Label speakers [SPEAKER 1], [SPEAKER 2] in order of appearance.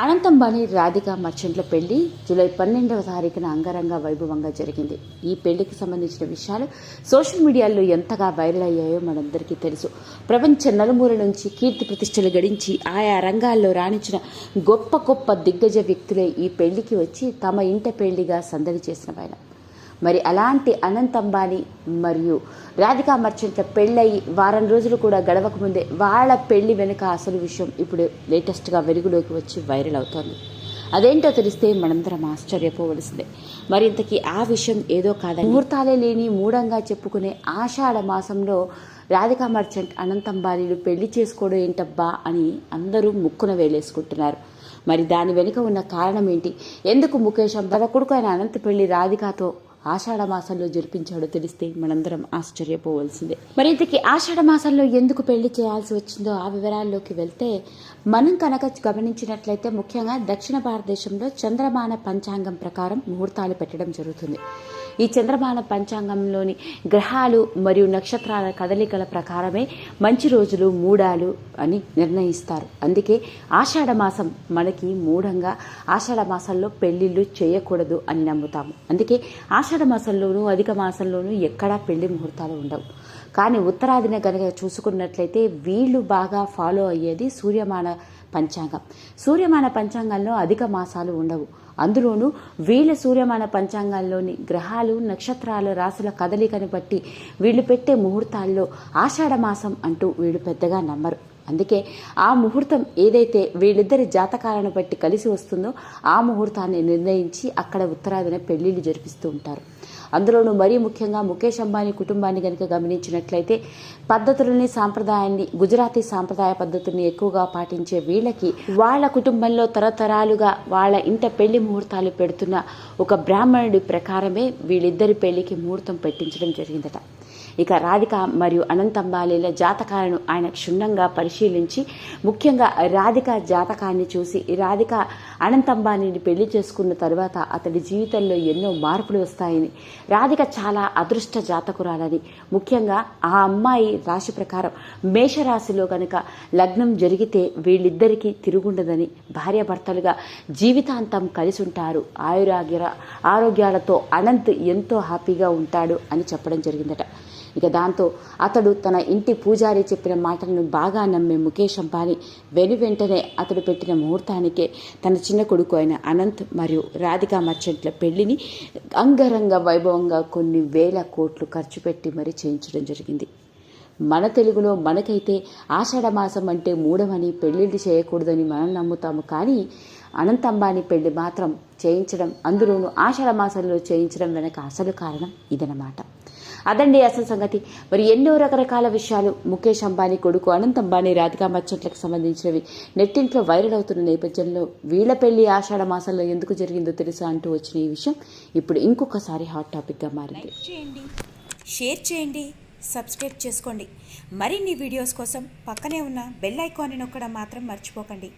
[SPEAKER 1] అనంతంబాని రాధిక మర్చెంట్ల పెళ్ళి జూలై పన్నెండవ తారీఖున అంగరంగ వైభవంగా జరిగింది. ఈ పెళ్ళికి సంబంధించిన విషయాలు సోషల్ మీడియాలో ఎంతగా వైరల్ అయ్యాయో మనందరికీ తెలుసు. ప్రపంచ నలుమూల నుంచి కీర్తి ప్రతిష్టలు గడించి ఆయా రంగాల్లో రాణించిన గొప్ప గొప్ప దిగ్గజ వ్యక్తులే ఈ పెళ్ళికి వచ్చి తమ ఇంట పెళ్ళిగా సందడి చేసిన మరి అలాంటి అనంత్ అంబానీ మరియు రాధికా మర్చెంట్ల పెళ్ళయి వారం రోజులు కూడా గడవక ముందే వాళ్ళ పెళ్ళి వెనుక అసలు విషయం ఇప్పుడు లేటెస్ట్గా వెలుగులోకి వచ్చి వైరల్ అవుతోంది. అదేంటో తెలిస్తే మనందరం ఆశ్చర్యపోవలసిందే. మరి ఇంతకీ ఆ విషయం ఏదో కాదని ముహూర్తాలే లేని మూఢంగా చెప్పుకునే ఆషాఢ మాసంలో రాధికా మర్చెంట్ అనంత అంబానీలు పెళ్ళి చేసుకోవడం ఏంటబ్బా అని అందరూ ముక్కున వేలేసుకుంటున్నారు. మరి దాని వెనుక ఉన్న కారణం ఏంటి? ఎందుకు ముఖేష్ అంబాల కొడుకు అయిన అనంత పెళ్ళి రాధికాతో మాసంలో జరిపించాడో తెలిస్తే మనందరం ఆశ్చర్యపోవలసిందే. మరి ఇంతకీ ఆషాఢమాసంలో ఎందుకు పెళ్ళి చేయాల్సి వచ్చిందో ఆ వివరాల్లోకి వెళ్తే మనం కనుక గమనించినట్లయితే ముఖ్యంగా దక్షిణ భారతదేశంలో చంద్రమాన పంచాంగం ప్రకారం ముహూర్తాలు పెట్టడం జరుగుతుంది. ఈ చంద్రమాన పంచాంగంలోని గ్రహాలు మరియు నక్షత్రాల కదలికల ప్రకారమే మంచి రోజులు మూడాలు అని నిర్ణయిస్తారు. అందుకే ఆషాఢ మాసం మనకి మూఢంగా ఆషాఢ మాసంలో పెళ్ళిళ్ళు చేయకూడదు అని నమ్ముతాము. అందుకే ఆషాఢ మాసంలోనూ అధిక మాసంలోనూ ఎక్కడా పెళ్ళి ముహూర్తాలు ఉండవు. కానీ ఉత్తరాదిన గనక చూసుకున్నట్లయితే వీళ్ళు బాగా ఫాలో అయ్యేది సూర్యమాన పంచాంగం. సూర్యమాన పంచాంగంలో అధిక మాసాలు ఉండవు. అందులోనూ వీళ్ళ సూర్యమాన పంచాంగాల్లోని గ్రహాలు నక్షత్రాల రాసుల కదలికని బట్టి వీళ్ళు పెట్టే ముహూర్తాల్లో ఆషాఢమాసం అంటూ వీళ్ళు పెద్దగా నమ్మరు. అందుకే ఆ ముహూర్తం ఏదైతే వీళ్ళిద్దరి జాతకాలను బట్టి కలిసి వస్తుందో ఆ ముహూర్తాన్ని నిర్ణయించి అక్కడ ఉత్తరాదిన పెళ్ళిళ్ళు జరిపిస్తూ ఉంటారు. అందులోనూ మరీ ముఖ్యంగా ముఖేష్ అంబానీ కుటుంబాన్ని కనుక గమనించినట్లయితే పద్ధతులని సాంప్రదాయాన్ని గుజరాతీ సాంప్రదాయ పద్ధతుల్ని ఎక్కువగా పాటించే వీళ్ళకి వాళ్ళ కుటుంబంలో తరతరాలుగా వాళ్ళ ఇంట పెళ్ళి ముహూర్తాలు పెడుతున్న ఒక బ్రాహ్మణుడి ప్రకారమే వీళ్ళిద్దరి పెళ్ళికి ముహూర్తం పెట్టించడం జరిగిందట. ఇక రాధిక మరియు అనంతంబాలీల జాతకాలను ఆయన క్షుణ్ణంగా పరిశీలించి ముఖ్యంగా రాధిక జాతకాన్ని చూసి రాధిక అనంత్ అంబానీని పెళ్ళి చేసుకున్న తర్వాత అతడి జీవితంలో ఎన్నో మార్పులు వస్తాయని. రాధిక చాలా అదృష్ట జాతకురాలని ముఖ్యంగా ఆ అమ్మాయి రాశి ప్రకారం మేషరాశిలో కనుక లగ్నం జరిగితే వీళ్ళిద్దరికీ తిరుగుండదని భార్యాభర్తలుగా జీవితాంతం కలిసి ఉంటారు ఆయురాగ్య ఆరోగ్యాలతో అనంత్ ఎంతో హ్యాపీగా ఉంటాడు అని చెప్పడం జరిగిందట. ఇక దాంతో అతడు తన ఇంటి పూజారి చెప్పిన మాటలను బాగా నమ్మే ముఖేష్ అంబానీ వెను వెంటనే అతడు పెట్టిన ముహూర్తానికే తన చిన్న కొడుకు అయిన అనంత్ మరియు రాధికా మర్చెంట్ల పెళ్ళిని అంగరంగ వైభవంగా కొన్ని వేల కోట్లు ఖర్చు పెట్టి మరీ చేయించడం జరిగింది. మన తెలుగులో మనకైతే ఆషాఢ మాసం అంటే మూడమని పెళ్ళిళ్ళు చేయకూడదని మనం నమ్ముతాము కానీ అనంత్ అంబానీ పెళ్ళి మాత్రం చేయించడం అందులోనూ ఆషాఢ మాసంలో చేయించడం వెనక అసలు కారణం ఇదనమాట అదండి అసలు సంగతి. మరి ఎన్నో రకరకాల విషయాలు ముఖేష్ అంబానీ కొడుకు అనంత్ అంబానీ రాధికా మర్చెంట్లకు సంబంధించినవి. నెట్టింట్లో వైరల్ అవుతున్న నేపథ్యంలో వీళ్ళ పెళ్ళి ఆషాఢ మాసంలో ఎందుకు జరిగిందో తెలుసా అంటూ వచ్చిన ఈ విషయం ఇప్పుడు ఇంకొకసారి హాట్ టాపిక్గా మారింది.
[SPEAKER 2] చేయండి షేర్ చేయండి సబ్స్క్రైబ్ చేసుకోండి. మరిన్ని వీడియోస్ కోసం పక్కనే ఉన్న బెల్ ఐకాన్ని నొక్కడం మాత్రం మర్చిపోకండి.